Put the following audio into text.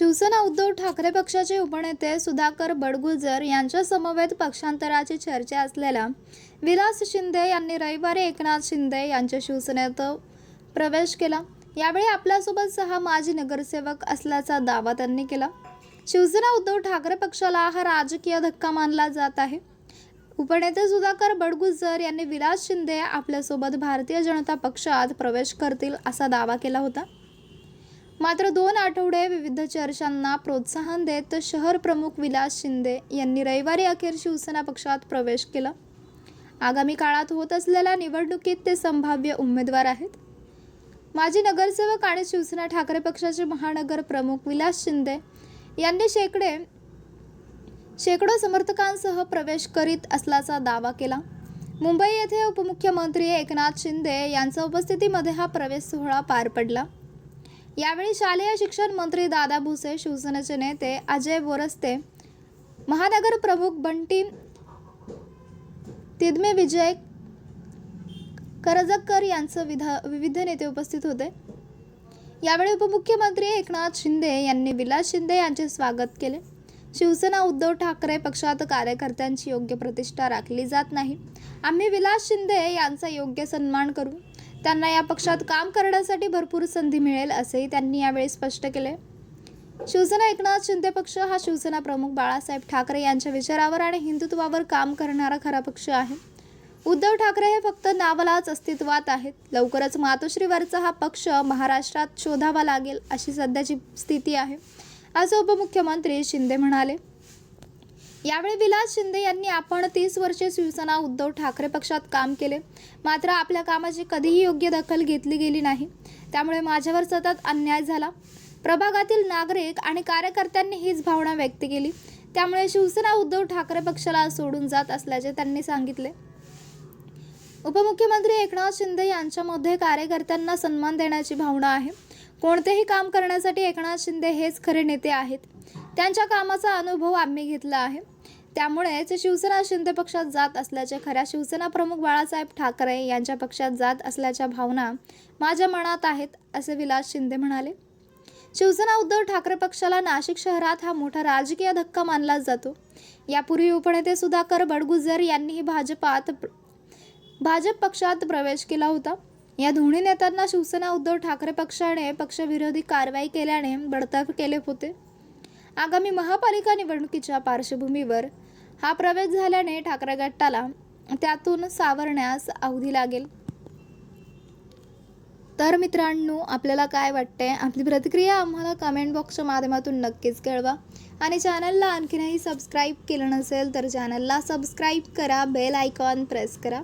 शिवसेना उद्धव ठाकरे पक्षाचे उपनेते सुधाकर बडगुजर यांच्या समवेत पक्षांतराची चर्चा असलेल्या विलास शिंदे यांनी रविवारी एकनाथ शिंदे यांच्या शिवसेनेत प्रवेश केला. यावेळी आपल्यासोबत सहा माजी नगरसेवक असल्याचा दावा त्यांनी केला. शिवसेना उद्धव ठाकरे पक्षाला हा राजकीय धक्का मानला जात आहे. उपनेते सुधाकर बडगुजर यांनी विलास शिंदे आपल्यासोबत भारतीय जनता पक्षात प्रवेश करतील असा दावा केला होता. मात्र दोन आठवडे विविध चर्चांना प्रोत्साहन देत शहर प्रमुख विलास शिंदे यांनी रविवारी अखेर शिवसेना पक्षात प्रवेश केला. आगामी काळात होत असलेल्या निवडणुकीत ते संभाव्य उमेदवार आहेत. माजी नगरसेवक आणि शिवसेना ठाकरे पक्षाचे महानगर प्रमुख विलास शिंदे यांनी शेकडे शेकडो समर्थकांसह प्रवेश करीत असल्याचा दावा केला. मुंबई येथे उपमुख्यमंत्री एकनाथ शिंदे यांच्या उपस्थितीमध्ये हा प्रवेश सोहळा पार पडला. यावेळी शालेय शिक्षण मंत्री दादा भुसे शिवसेनेचे नेते अजय बोरस्ते महानगर प्रमुख बंटी तिदमे विजय करजक्कर यांचं विधा विविध नेते उपस्थित होते. यावेळी उपमुख्यमंत्री एकनाथ शिंदे यांनी विलास शिंदे यांचे स्वागत केले. शिवसेना उद्धव ठाकरे पक्षात कार्यकर्त्यांची योग्य प्रतिष्ठा राखली जात नाही. आम्ही विलास शिंदे यांचा योग्य सन्मान करू. त्यांना या पक्षात काम करण्यासाठी भरपूर संधी मिळेल असेही त्यांनी यावेळी स्पष्ट केले शिवसेना एकनाथ शिंदे पक्ष हा शिवसेना प्रमुख बाळासाहेब ठाकरे यांच्या विचारावर आणि हिंदुत्वावर काम करणारा खरा पक्ष आहे. उद्धव ठाकरे हे फक्त नावालाच अस्तित्वात आहेत. लवकरच मातोश्रीवरचा हा पक्ष महाराष्ट्रात शोधावा लागेल अशी सध्याची स्थिती आहे. असं उपमुख्यमंत्री शिंदे म्हणाले. यावेळी विलास शिंदे यांनी आपण तीस वर्षे शिवसेना उद्धव ठाकरे पक्षात काम केले. मात्र आपल्या कामाची कधीही योग्य दखल घेतली गेली नाही. त्यामुळे माझ्यावर सतत अन्याय झाला. प्रभागातील नागरिक आणि कार्यकर्त्यांनी हीच भावना व्यक्त केली. त्यामुळे शिवसेना उद्धव ठाकरे पक्षाला सोडून जात असल्याचे त्यांनी सांगितले. उपमुख्यमंत्री एकनाथ शिंदे यांच्यामध्ये कार्यकर्त्यांना सन्मान देण्याची भावना आहे. कोणतेही काम करण्यासाठी एकनाथ शिंदे हेच खरे नेते आहेत. त्यांच्या कामाचा अनुभव आम्ही घेतला आहे. त्यामुळेच शिवसेना शिंदे पक्षात जात असल्याचे खऱ्या शिवसेना प्रमुख बाळासाहेब ठाकरे यांच्या पक्षात जात असल्याच्या भावना माझ्या मनात आहेत असे विलास शिंदे म्हणाले. शिवसेना उद्धव ठाकरे पक्षाला नाशिक शहरात हा मोठा राजकीय धक्का मानला जातो. यापूर्वी उपनेते सुधाकर बडगुजर यांनीही भाजपात भाजप पक्षात प्रवेश केला होता. या दोन्ही नेत्यांना शिवसेना उद्धव ठाकरे पक्षाने पक्षविरोधी कारवाई केल्याने बडतर्फ केले होते. आगामी महापालिका निवडणुकीच्या पार्श्वभूमीवर हा प्रवेश झाल्याने ठाकरे गटाला त्यातून सावरण्यास अवधी लागेल. तर मित्रांनो आपल्याला काय वाटते आपली प्रतिक्रिया आम्हाला कमेंट बॉक्सच्या माध्यमातून नक्कीच कळवा. आणि चॅनलला आणखीनही सबस्क्राईब केलं नसेल तर चॅनलला सबस्क्राईब करा बेल आयकॉन प्रेस करा.